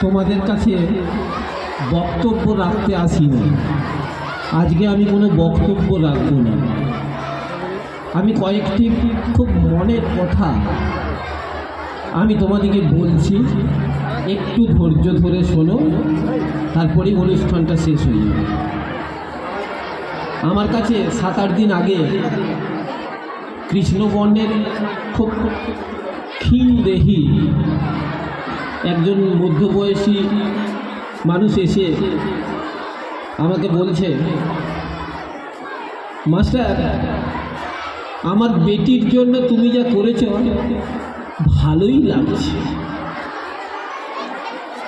তোমাদের কাছে বক্তব্য রাখতে আসিনি। আজকে আমি কোনো বক্তব্য রাখব না। আমি কয়েকটি খুব মনের কথা আমি তোমাদেরকে বলছি। একটু ধৈর্য ধরে শোনো, তারপরেই অনুষ্ঠানটা শেষ হয়ে যাবে। আমার কাছে সাত আট দিন আগে কৃষ্ণবর্ণের খুব ক্ষীণ দেহি একজন মধ্যবয়সী মানুষ এসে আমাকে বলছে, মাস্টার, আমার বেটির জন্য তুমি যা করেছ, ভালোই লাগছে।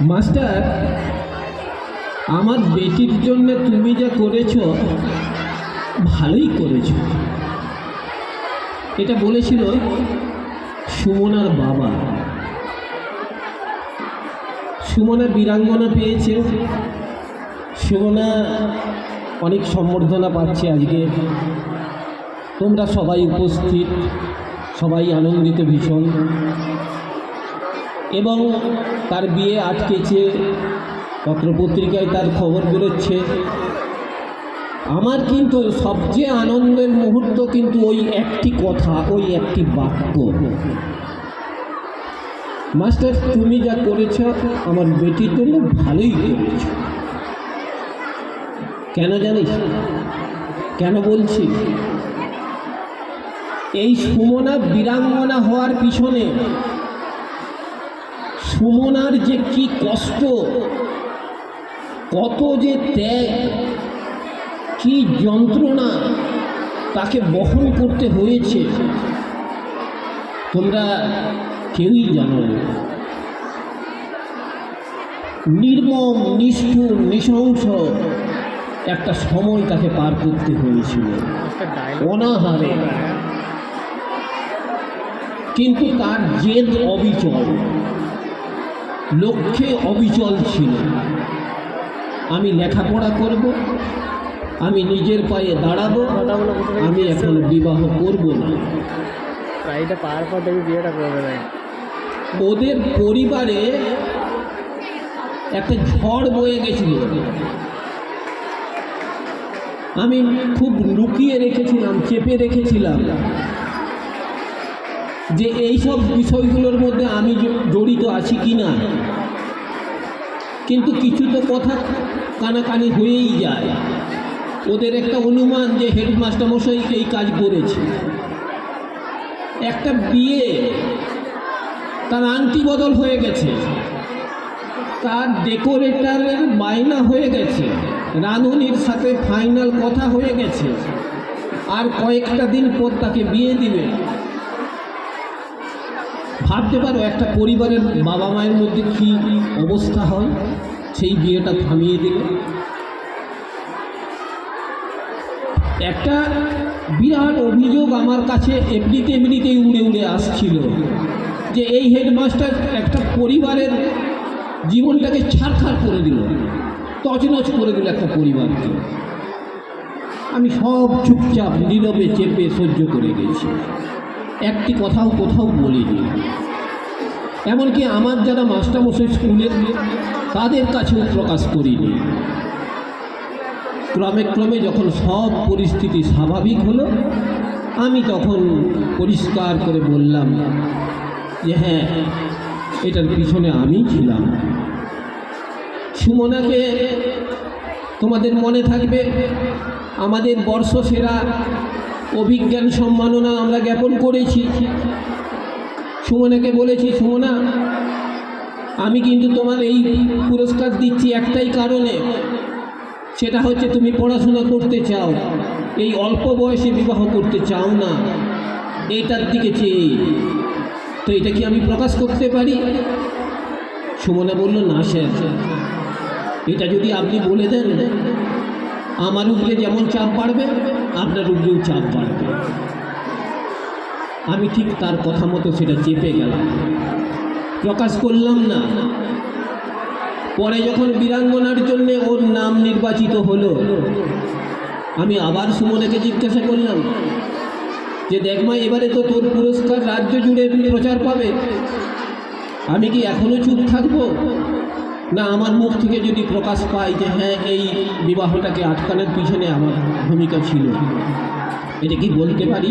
মাস্টার, আমার বেটির জন্য তুমি যা করেছ, ভালোই করেছ। এটা বলেছিল সুমনার বাবা। সুমনা বীরাঙ্গনা পেয়েছে। সুমনা অনেক সম্বর্ধনা পাচ্ছে আজকে। তোমরা সবাই উপস্থিত, সবাই আনন্দিত ভীষণ। এবং তার বিয়ে আটকেছে, পত্রপত্রিকায় তার খবর বেরোচ্ছে। আমার কিন্তু সবচেয়ে আনন্দের মুহূর্ত কিন্তু ওই একটি কথা, ওই একটি বাক্য। মাস্টার, তুমি যা করেছ, আমার বেটির জন্য ভালোই করেছ। কেন জানিস? কেন বলছি? এই সুমনা বীরাঙ্গনা হওয়ার পিছনে সুমনার যে কি কষ্ট, কত যে ত্যাগ, কি যন্ত্রণা তাকে বহন করতে হয়েছে। তোমরা কেউই জানো না। নির্মম নিষ্ঠুর নৃশংস একটা সময় তাকে পার করতে হয়েছিল। অনাহারে। কিন্তু তার জেদ অবিচল। লক্ষ্যে অবিচল ছিল। আমি লেখাপড়া করব আমি নিজের পায়ে দাঁড়াবো আমি এখন বিবাহ করব না। গাড়িটা পাওয়ার পর দেখবি বিয়েটা করবে না ওদের পরিবারে একটা ঝড় বয়ে গেছিল। আমি খুব লুকিয়ে রেখেছিলাম, চেপে রেখেছিলাম যে এই সব বিষয়গুলোর মধ্যে আমি জড়িত আছি কি না। কিন্তু কিছু তো কথা কানাকানি হয়েই যায়। ওদের একটা অনুমান যে হেডমাস্টার মশাই এই কাজ করেছে। একটা বিয়ে তার আংটি বদল হয়ে গেছে। তার ডেকোরেটারের বায়না হয়ে গেছে। রাঁধুনির সাথে ফাইনাল কথা হয়ে গেছে। আর কয়েকটা দিন পর তাকে বিয়ে দিবে। ভাবতে পারো, একটা পরিবারের বাবা মায়ের মধ্যে কি অবস্থা হয়? সেই বিয়েটা থামিয়ে দিলে। একটা বিরাট অভিযোগ আমার কাছে এমনিতে এমনিতেই উড়ে উড়ে আসছিল। যে এই হেডমাস্টার একটা পরিবারের জীবনটাকে ছাড়খাড় করে দিল, তছনছ করে দিল একটা পরিবারকে। আমি সব চুপচাপ, নীরবে চেপে সহ্য করে গেছি। একটি কথাও কোথাও বলিনি। এমনকি আমার যারা মাস্টারমশাই স্কুলের তাদের কাছেও প্রকাশ করিনি। ক্রমে ক্রমে যখন সব পরিস্থিতি স্বাভাবিক হলো, আমি তখন পরিষ্কার করে বললাম যে হ্যাঁ এটার পিছনে আমি ছিলাম। সুমনাকে তোমাদের মনে থাকবে, আমাদের বর্ষসেরা অভিজ্ঞান সম্মাননা আমরা জ্ঞাপন করেছি। সুমনাকে বলেছি, সুমনা, আমি কিন্তু তোমার এই পুরস্কার দিচ্ছি একটাই কারণে। সেটা হচ্ছে তুমি পড়াশোনা করতে চাও। এই অল্প বয়সে বিবাহ করতে চাও না। এইটার দিকে চেয়ে। তো এটা কি আমি প্রকাশ করতে পারি? সুমনা বলল, না স্যার। এটা যদি আপনি বলে দেন, আমার উপরে যেমন চাপ বাড়বে, আপনার উপরেও চাপ বাড়বে। আমি ঠিক তার কথা মতো সেটা চেপে গেলাম। প্রকাশ করলাম না। পরে যখন বীরাঙ্গনার জন্য ওর নাম নির্বাচিত হলো, আমি আবার সুমনাকে জিজ্ঞাসা করলাম যে দেখ মা, এবারে তো তোর পুরস্কার রাজ্য জুড়ে প্রচার পাবে। আমি কি এখনও চুপ থাকব? না, আমার মুখ থেকে যদি প্রকাশ পায় যে হ্যাঁ এই বিবাহটাকে আটকানোর পিছনে আমার ভূমিকা ছিল। এটা কি বলতে পারি?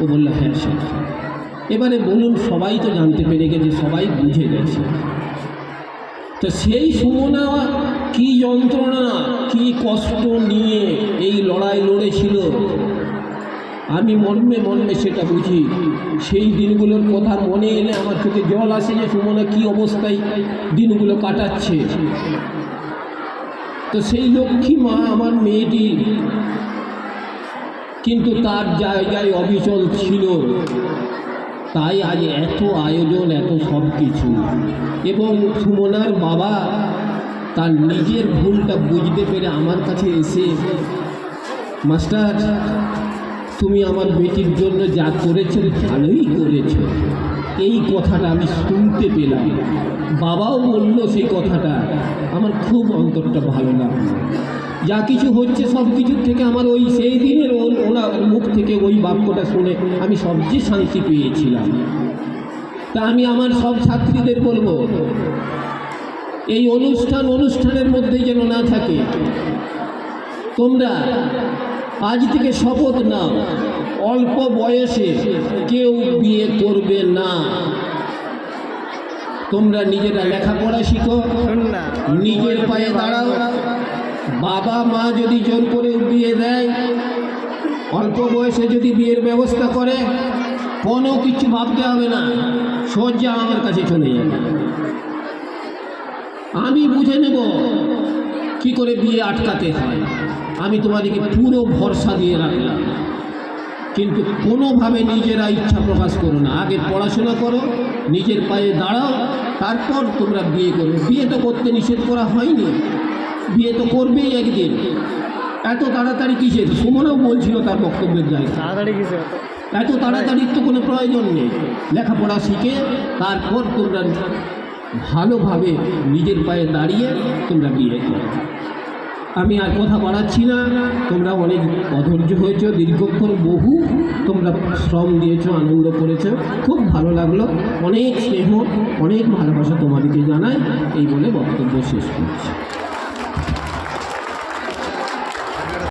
ও বলল হ্যাঁ স্যার এবারে বলুন, সবাই তো জানতে পেরে গেছে, সবাই বুঝে গেছে। তো সেই সুমনা কি যন্ত্রণা, কি কষ্ট নিয়ে এই লড়াই লড়েছিল? আমি মর্মে মর্মে সেটা বুঝি। সেই দিনগুলোর কথা মনে এলে আমার চোখে জল আসে যে সুমনা কি অবস্থায় দিনগুলো কাটাচ্ছে। তো সেই লক্ষ্মী মা আমার মেয়েটি কিন্তু তার জায়গায় অবিচল ছিল। তাই আজ এত আয়োজন, এত সব কিছু এবং সুমনার বাবা তার নিজের ভুলটা বুঝতে পেরে আমার কাছে এসে, মাস্টার তুমি আমার বেটির জন্য যা করেছ, ভালোই করেছ। এই কথাটা আমি শুনতে পেলাম। বাবাও বলল সেই কথাটা। আমার খুব অন্তরটা ভালো লাগল যা কিছু হচ্ছে সব কিছুর থেকে আমার ওই সেই দিনের ওনার মুখ থেকে ওই বাক্যটা শুনে আমি সবচেয়ে শান্তি পেয়েছিলাম। তা আমি আমার সব ছাত্রীদের বলব, এই অনুষ্ঠান অনুষ্ঠানের মধ্যে যেন না থাকে, তোমরা আজ থেকে শপথ নাও অল্প বয়সে কেউ বিয়ে করবে না। তোমরা নিজেরা লেখাপড়া শিখো নিজের পায়ে দাঁড়াও। বাবা মা যদি জোর করে বিয়ে দেয় অল্প বয়সে যদি বিয়ের ব্যবস্থা করে কোনো কিছু ভাবতে হবে না। সোজা আমার কাছে চলে যাবে। আমি বুঝে নেব কি করে বিয়ে আটকাতে হয়। আমি তোমাদেরকে পুরো ভরসা দিয়ে রাখলাম। কিন্তু কোনোভাবে নিজেরা ইচ্ছা প্রকাশ করো না। আগে পড়াশোনা করো নিজের পায়ে দাঁড়াও তারপর তোমরা বিয়ে করো বিয়ে তো করতে নিষেধ করা হয়নি। বিয়ে তো করবেই একদিন। এত তাড়াতাড়ি কিসের? সুমনও বলছিল তার বক্তব্যের জায়গা তাড়াতাড়ি কিছু এত তাড়াতাড়ির তো কোনো প্রয়োজন নেই। লেখাপড়া শিখে তারপর তোমরা ভালোভাবে নিজের পায়ে দাঁড়িয়ে তোমরা বিয়ে করো। আমি আর কথা বাড়াচ্ছি না। তোমরা অনেক অধৈর্য হয়েছ, দীর্ঘক্ষণ বহু তোমরা শ্রম দিয়েছ, আনন্দ করেছ। খুব ভালো লাগল। অনেক স্নেহ, অনেক ভালোবাসা তোমাদেরকে জানায় এই বলে বক্তব্য শেষ করছি।